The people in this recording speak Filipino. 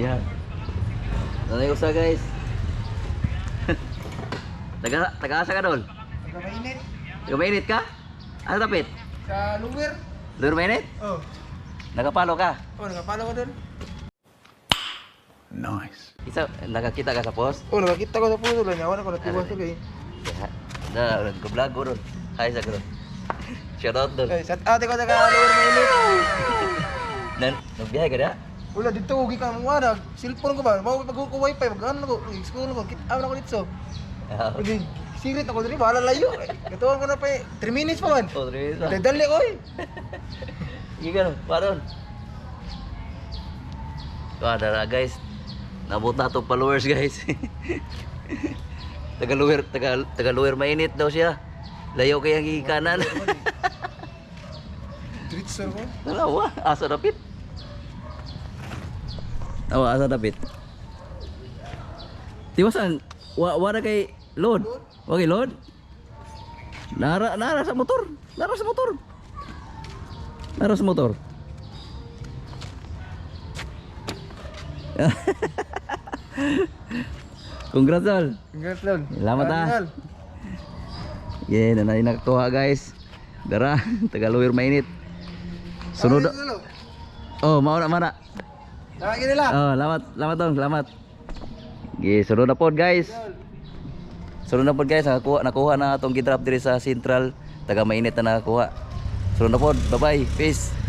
Yan. Nanay usa guys. taga taga asa ka doon? Taga mainit. Taga mainit ka? Ano tapit? Sa luwer. Lure mainit? Oh. Nagapalo ka? Oh, nakapalo ko doon. Isa nakakita ka sa post? Oh, nakakita ko sa puso lang. Yawan ako natiwas ko kay. Na, nag-vlog ko doon. Hi sa ko doon. Shout out doon. Ay, sa ate ko taga luwer mainit. Nan, nagbiyahe ka na? Wala dito ugi ka mo wala. Cellphone ko ba? Mao pag ko wifi mag ano ko, school ko. Kit aw na ko dito. Ah, Hindi sirit ako diri bahala layo. Katuon ko na pa 3 minutes pa man. Oh, Teresa. Dali ko eh. Ikan, paron. Wah, dara guys. Nabot na itong followers guys. taga luwer, taga, taga luwer mainit daw siya. Layo kaya ang kanan. Sir ko. Dalawa, asa dapit. Awa, asa dapit. Tiwasan, wa wala kay load. Wa kay load. Nara nara sa motor. Nara sa motor. Nara sa motor. Congrats all. Congrats lol. Salamat, ah. Yeah, nanay nakakuha guys. Dara, Tagaluwir mainit. Sunod. Oh, mao na mana. Lagi nila. Oh, lamat, lamat dong, lamat. Okay, sunod na pod guys. Sunod na pod guys, nakuha, nakuha na atong gidrap diri sa Central. Taga mainit na nakakuha. Sunod na pod. Bye-bye. Peace.